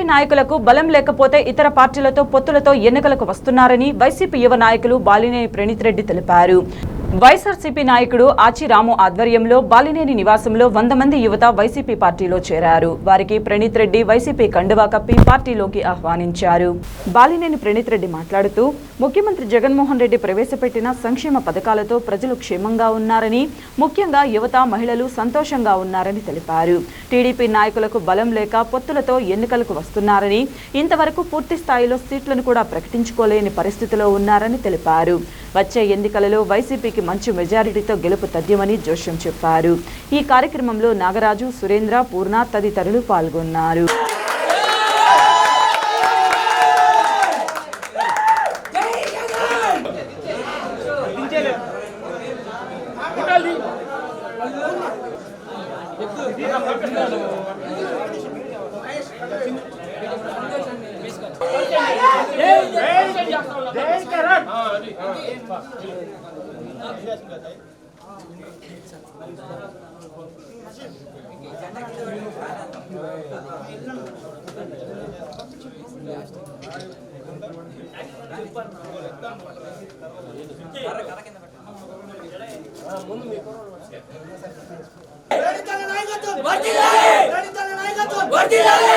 TDP నాయకులకు బలం లేకపోతే ఇతర పార్టీలతో పొత్తులతో ఎన్నికలకు వస్తున్నారని వైసీపీ యువ నాయకులు బాలినేని ప్రణీత్ రెడ్డి తెలిపారు. వైఎస్ఆర్సీపీ నాయకుడు ఆచిరాము ఆధ్వర్యంలో బాలినేని నివాసంలో వంద మంది యువత వైసీపీ పార్టీలో చేరారు. వారికి ప్రణీత్ రెడ్డి వైసీపీ కండువా కప్పి పార్టీలోకి ఆహ్వానించారు. బాలినేని ప్రణీత్ రెడ్డి మాట్లాడుతూ ముఖ్యమంత్రి జగన్మోహన్ రెడ్డి ప్రవేశపెట్టిన సంక్షేమ పథకాలతో ప్రజలు క్షేమంగా ఉన్నారని ముఖ్యంగా యువత మహిళలు సంతోషంగా ఉన్నారని తెలిపారు. టీడీపీ నాయకులకు బలం లేక పొత్తులతో ఎన్నికలకు వస్తున్నారని ఇంతవరకు పూర్తి స్థాయిలో సీట్లను కూడా ప్రకటించుకోలేని పరిస్థితిలో ఉన్నారని తెలిపారు. వచ్చే ఎన్నికలలో వైసీపీకి మంచి మెజారిటీతో గెలుపు తథ్యమని జోష్యం చెప్పారు. ఈ కార్యక్రమంలో నాగరాజు సురేంద్ర పూర్ణ తదితరులు పాల్గొన్నారు. దళితుల నాయకత్వం వర్తిల్లాలి నాయకత్వం వర్తిల్లాలి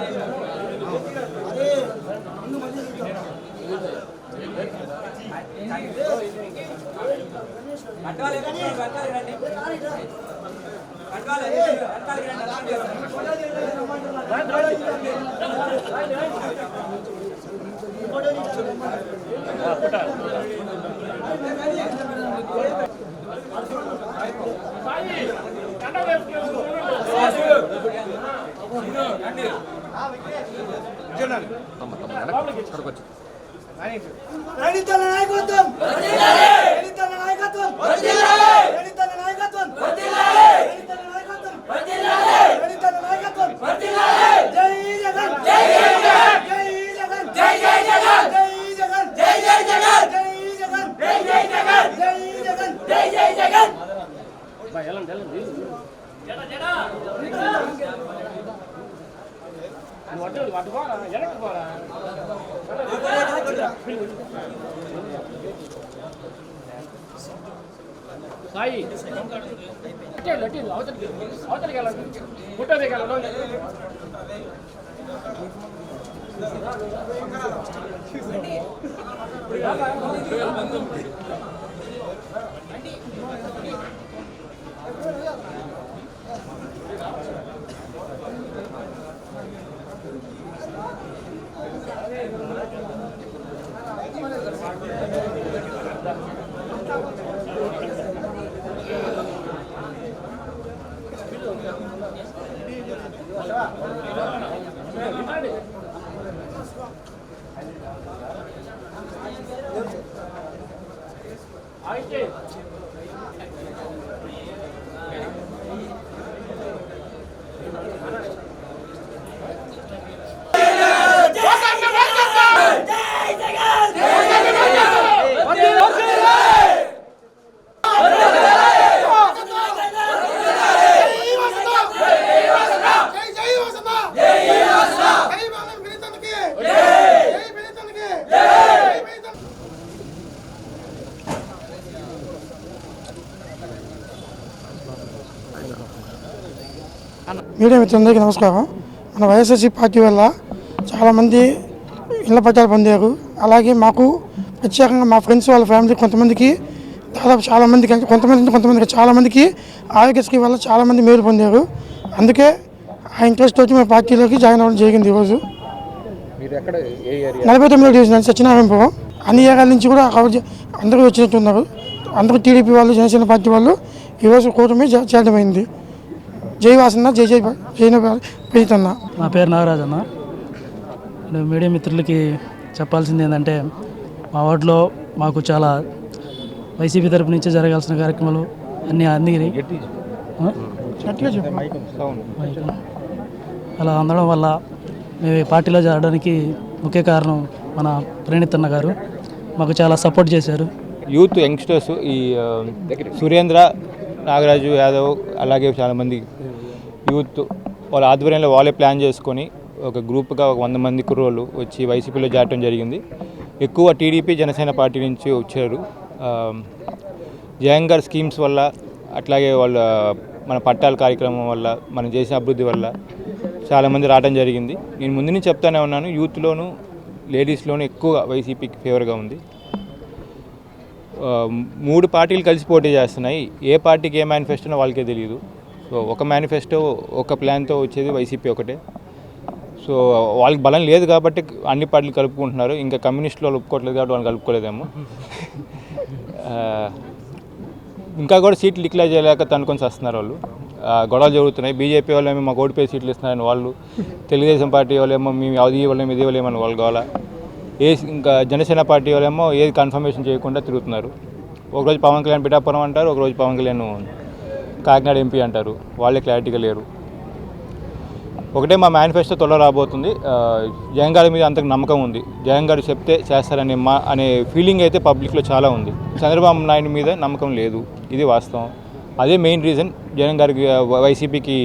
నాయకత్వం వర్ధిల్లాలి దళితుల నాయకత్వం సాయి అటే అటే అవతలికి అవతలికి వెళ్ళండి ఫోటో దిగాలి అయితే よろしくお願いします。మీడియా మిత్రులందరికీ నమస్కారం. మన వైఎస్ఆర్సీ పార్టీ వల్ల చాలామంది ఇళ్ళ పట్టాలు పొందారు. అలాగే మాకు ప్రత్యేకంగా మా ఫ్రెండ్స్ వాళ్ళ ఫ్యామిలీ కొంతమందికి దాదాపు చాలామందికి అంటే కొంతమంది కొంతమందికి చాలామందికి ఆరోగ్యశ్రీ వల్ల చాలామంది మేలు పొందారు. అందుకే ఆ ఇంట్రెస్ట్ వచ్చి మా పార్టీలోకి జాయిన్ అవ్వడం జరిగింది ఈరోజు నలభై తొమ్మిదో డివిజన్ అండి సత్యనారాయణపురం. అన్ని ఏరియాల నుంచి కూడా అందరూ వచ్చినట్టున్నారు. అందరూ టీడీపీ వాళ్ళు జనసేన పార్టీ వాళ్ళు ఈరోజు కూటమి చేయడమైంది జై వాసన్న జై జై జై ప్రీతన్న. నా పేరు నాగరాజ్ అన్న. నేను మీడియా మిత్రులకి చెప్పాల్సింది ఏంటంటే మా వార్డులో మాకు చాలా వైసీపీ తరపు నుంచి జరగాల్సిన కార్యక్రమాలు అన్నీ అన్నీ అలా అందడం వల్ల మేము పార్టీలో చేరడానికి ముఖ్య కారణం మన ప్రణీత్ అన్న గారు. మాకు చాలా సపోర్ట్ చేశారు. యూత్ యంగ్స్టర్స్ ఈ సురేంద్ర నాగరాజు యాదవ్ అలాగే చాలామంది యూత్ వాళ్ళ ఆధ్వర్యంలో వాళ్ళే ప్లాన్ చేసుకొని ఒక గ్రూప్గా ఒక వంద మంది కుర్రోళ్ళు వచ్చి వైసీపీలో చేరటం జరిగింది. ఎక్కువ టీడీపీ జనసేన పార్టీ నుంచి వచ్చారు. ఆ, జగన్ గారి స్కీమ్స్ వల్ల అట్లాగే వాళ్ళ మన పట్టాల కార్యక్రమం వల్ల మనం చేసిన అభివృద్ధి వల్ల చాలామంది రావడం జరిగింది. నేను ముందు నుంచి చెప్తానే ఉన్నాను యూత్లోను లేడీస్లోనూ ఎక్కువ వైసీపీకి ఫేవర్గా ఉంది. మూడు పార్టీలు కలిసి పోటీ చేస్తున్నాయి. ఏ పార్టీకి ఏ మేనిఫెస్టోనో వాళ్ళకే తెలియదు సో ఒక మేనిఫెస్టో ఒక ప్లాన్తో వచ్చేది వైసీపీ ఒకటే. సో వాళ్ళకి బలం లేదు కాబట్టి అన్ని పార్టీలు కలుపుకుంటున్నారు. ఇంకా కమ్యూనిస్టులు వాళ్ళు ఒప్పుకోవట్లేదు కాబట్టి వాళ్ళు కలుపుకోలేదేమో. ఇంకా కూడా సీట్లు డిక్లేర్ చేయలేక తనుకొని వస్తున్నారు వాళ్ళు. గొడవలు జరుగుతున్నాయి. బీజేపీ వాళ్ళేమో మాకు ఓడిపోయి సీట్లు ఇస్తున్నారని వాళ్ళు తెలుగుదేశం పార్టీ వాళ్ళేమో మేము అది ఇవ్వలేము ఇది ఇవ్వలేమని వాళ్ళు కావాలా ఏ ఇంకా జనసేన పార్టీ వాళ్ళేమో ఏది కన్ఫర్మేషన్ చేయకుండా తిరుగుతున్నారు. ఒకరోజు పవన్ కళ్యాణ్ పిఠాపురం అంటారు ఒకరోజు పవన్ కళ్యాణ్ కాకినాడ ఎంపీ అంటారు. వాళ్ళే క్లారిటీగా లేరు. ఒకటే మా మేనిఫెస్టో త్వరలో రాబోతుంది. జగన్ గారి మీద అంతకు నమ్మకం ఉంది. జగన్ గారు చెప్తే చేస్తారనే మా అనే ఫీలింగ్ అయితే పబ్లిక్లో చాలా ఉంది. చంద్రబాబు నాయుడు మీద నమ్మకం లేదు. ఇది వాస్తవం. అదే మెయిన్ రీజన్ జగన్ గారికి వైసీపీకి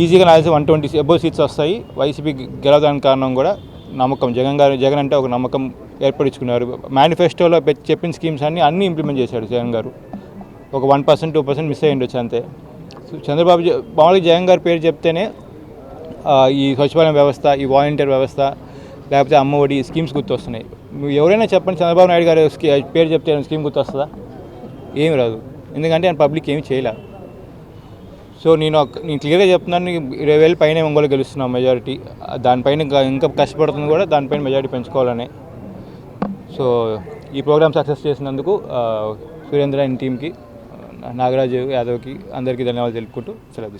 ఈజీగా నాకు వన్ ట్వంటీ అబో సీట్స్ వస్తాయి. వైసీపీ గెలవడానికి కారణం కూడా నమ్మకం. జగన్ గారు జగన్ అంటే ఒక నమ్మకం ఏర్పరచుకున్నారు మేనిఫెస్టోలో చెప్పిన స్కీమ్స్ అన్నీ అన్నీ ఇంప్లిమెంట్ చేశాడు జగన్ గారు. ఒక one percent two percent miss అయ్యి ఉండొచ్చు అంతే. సో చంద్రబాబు మామూలుగా జగన్ గారి పేరు చెప్తేనే ఈ సచివాలయం వ్యవస్థ ఈ వాలంటీర్ వ్యవస్థ లేకపోతే అమ్మఒడి ఈ స్కీమ్స్ గుర్తొస్తున్నాయి. ఎవరైనా చెప్పండి చంద్రబాబు నాయుడు గారు స్కీ పేరు చెప్తే స్కీమ్ గుర్తొస్తుందా? ఏమి రాదు. ఎందుకంటే ఆయన పబ్లిక్ ఏమి చేయలే. సో నేను నేను క్లియర్గా చెప్తున్నాను ఇరవై వేలు పైన ఒంగోలు గెలుస్తున్నాం మెజారిటీ. దానిపైన ఇంకా ఇంకా కష్టపడుతుంది కూడా దానిపైన మెజారిటీ పెంచుకోవాలని. సో ఈ ప్రోగ్రామ్ సక్సెస్ చేసినందుకు సురేంద్ర అండ్ టీమ్కి నాగరాజు యాదవ్కి అందరికీ ధన్యవాదాలు తెలుపుకుంటూ సెలవు